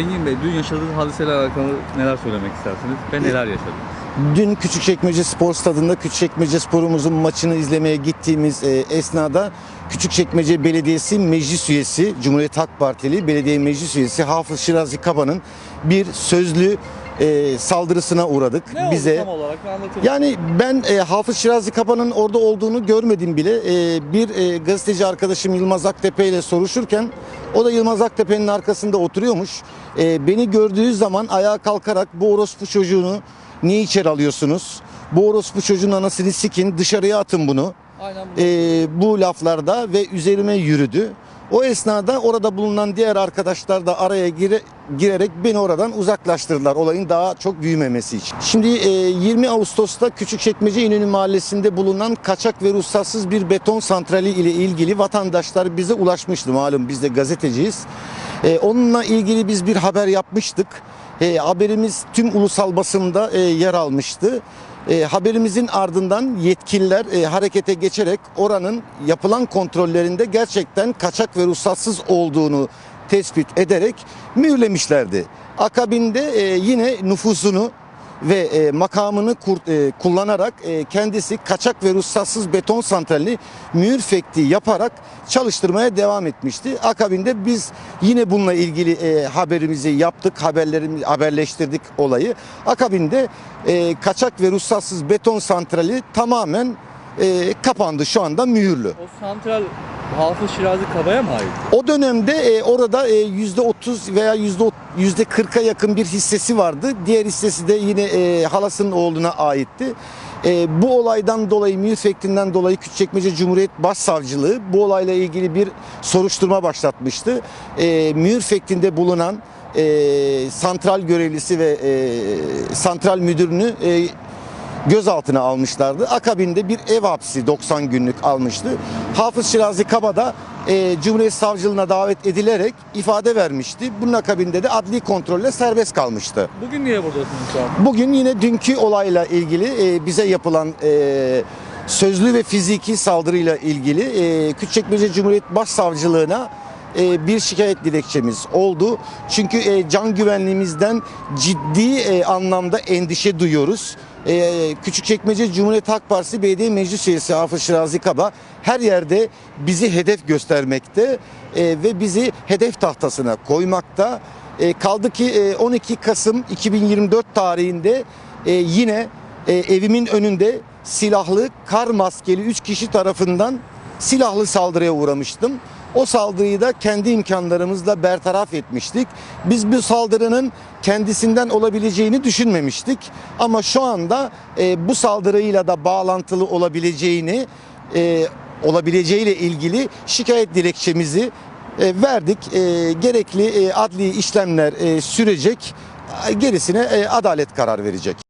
Engin Bey, dün yaşadığınız hadiseyle alakalı neler söylemek istersiniz ve neler yaşadınız? Dün Küçükçekmece Spor Stadı'nda Küçükçekmece Spor'umuzun maçını izlemeye gittiğimiz e, esnada Küçükçekmece Belediyesi Meclis Üyesi, Cumhuriyet Halk Partili Belediye Meclis Üyesi Hafız Şirazi Kaba'nın bir sözlü e, saldırısına uğradık. Ne Bize oldu tam olarak anlatır yani ben e, Hafız Şirazi Kaba'nın orada olduğunu görmedim bile. E, bir e, gazeteci arkadaşım Yılmaz Aktepe ile soruşurken o da Yılmaz Aktepe'nin arkasında oturuyormuş. E, beni gördüğü zaman ayağa kalkarak bu orospu çocuğunu niye içeri alıyorsunuz? Bu orospu çocuğun anasını sikin dışarıya atın bunu. Aynen bu. E, bu laflarda ve üzerime yürüdü. O esnada orada bulunan diğer arkadaşlar da araya gire- girerek beni oradan uzaklaştırdılar olayın daha çok büyümemesi için. Şimdi e, 20 Ağustos'ta Küçükçekmece İnönü Mahallesi'nde bulunan kaçak ve ruhsatsız bir beton santrali ile ilgili vatandaşlar bize ulaşmıştı. Malum biz de gazeteciyiz. E, onunla ilgili biz bir haber yapmıştık. E, haberimiz tüm ulusal basında e, yer almıştı. E, haberimizin ardından yetkililer e, harekete geçerek oranın yapılan kontrollerinde gerçekten kaçak ve ruhsatsız olduğunu tespit ederek mühürlemişlerdi. Akabinde e, yine nüfusunu ve e, makamını kur- e, kullanarak e, kendisi kaçak ve ruhsatsız beton santralini mühür fekti yaparak çalıştırmaya devam etmişti. Akabinde biz yine bununla ilgili e, haberimizi yaptık, haberlerimizi haberleştirdik olayı. Akabinde e, kaçak ve ruhsatsız beton santrali tamamen e, kapandı şu anda mühürlü. O santral Hafız Şirazi Kaba'ya mı ait? O dönemde e, orada e, yüzde 30 veya yüzde yüzde 40'a yakın bir hissesi vardı. Diğer hissesi de yine e, halasının oğluna aitti. E, bu olaydan dolayı, müfektinden dolayı Küçükçekmece Cumhuriyet Başsavcılığı bu olayla ilgili bir soruşturma başlatmıştı. E, müfektinde bulunan e, santral görevlisi ve e, santral müdürünü e, gözaltına almışlardı. Akabinde bir ev hapsi 90 günlük almıştı. Hafız Şirazi Kaba da e, Cumhuriyet Savcılığına davet edilerek ifade vermişti. Bunun akabinde de adli kontrolle serbest kalmıştı. Bugün niye buradasınız şu an? Bugün yine dünkü olayla ilgili e, bize yapılan e, sözlü ve fiziki saldırıyla ilgili e, Küçükçekmece Cumhuriyet Başsavcılığına e, bir şikayet dilekçemiz oldu. Çünkü e, can güvenliğimizden ciddi e, anlamda endişe duyuyoruz. E, Küçükçekmece Cumhuriyet Halk Partisi Belediye Meclis Üyesi Hafız Şirazi Kaba her yerde bizi hedef göstermekte ve bizi hedef tahtasına koymakta. Kaldı ki e, 12 Kasım 2024 tarihinde yine evimin önünde silahlı kar maskeli 3 kişi tarafından silahlı saldırıya uğramıştım. O saldırıyı da kendi imkanlarımızla bertaraf etmiştik. Biz bu saldırının kendisinden olabileceğini düşünmemiştik. Ama şu anda e, bu saldırıyla da bağlantılı olabileceğini e, olabileceğiyle ilgili şikayet dilekçemizi e, verdik. E, gerekli e, adli işlemler e, sürecek. Gerisine e, adalet karar verecek.